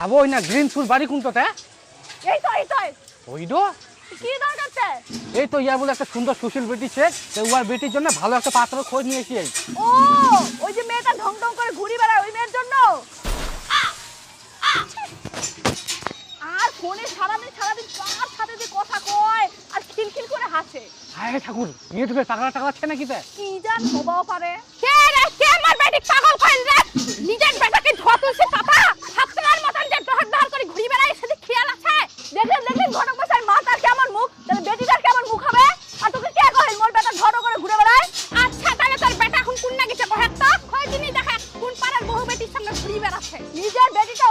আবো ওই না গ্রিন ফুল বাড়ি কোনটাতে? এই তো এই তো ওই ডো কি দরকার তে? এই তো ইয়া বলে একটা সুন্দর সুশীল বেটি ছে তো উয়ার বেটির জন্য ভালো একটা পাত্র খোঁজ ও ওই যে মেয়েটা ঢং ঢং করে ঘুরি বেড়ায় ওই মেয়ের জন্য? আর ফোনে সারাদিন সারাদিন কার সাথে যে কথা কয় আর খিলখিল করে হাসে। হায় ঠাকুর মেয়ে ঢুকে ছে নাকি তে? কি জান হবাও পারে। কে রে কে আমার বেটি পাগল কইল রে? নিজের বেটাকে ধতুলছে বেড়াচ্ছে। নিজের বেটিটা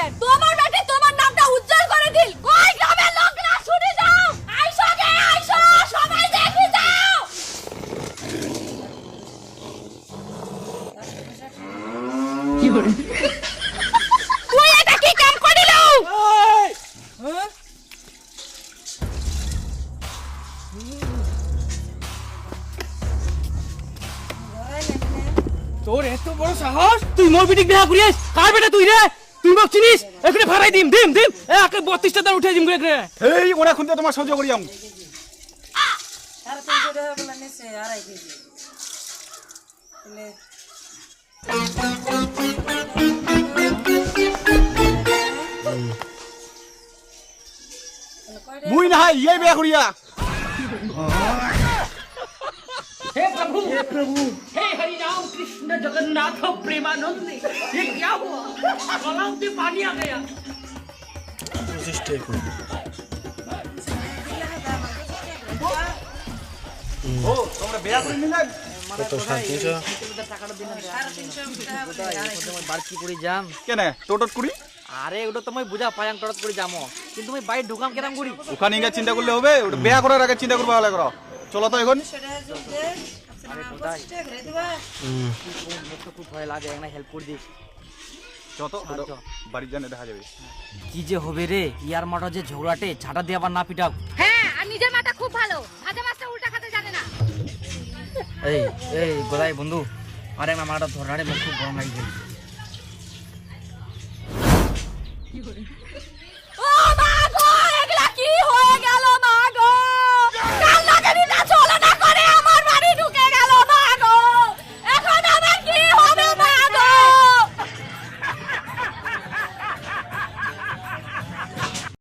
শিক্ষা তোমার বেটি তোমার নামটা উজ্জ্বল করে দিল। কই গ্রামের লোকরা শুনে যাও। আইসো গে আইসো সবাই দেখি যাও। তুই এটা কি কাম করিলু তোর এত বড় সাহস? তুই মোর বেটিক দেখা করিস কার বেটা তুই রে? তুই মোক চিনিস? এখানে ভাড়াই দিম দিম দিম। একে বত্রিশটা দাম উঠে দিম এখানে। এই ওরা খুনতে তোমার সহ্য করি আমি। মুই না ইয়ে বেয়া করিয়া। হে প্রভু। হে প্রভু। হে হরি নাম কৃষ্ণ। कृष्ण जगन्नाथ प्रेमानंद ये क्या हुआ गलाव में पानी आ गया ও তোমরা বিয়া করে নিলে সাড়ে তিনশো টাকা বলে আড়াই কেজি। বাড়তি করে যাম কেনে টোটট করি আরে ওটা তো মই বুঝা পায়াং টরত করে যামো কিন্তু মই বাইরে ঢুকাম কেরাম করি ওখানে গিয়ে চিন্তা করলে হবে ওটা বিয়া করার আগে চিন্তা করবা হলে করো চলো তো এখন আরে ভয় লাগে একটা হেল্প করে দিস। কি যে হবে রে ইয়ার মাটা যে ঝগড়াটে ছাটা দিয়ে আবার না পিটাও। বন্ধু আরে আমার মাটা ধরারে মুখ খুব গরম লাগছে। কি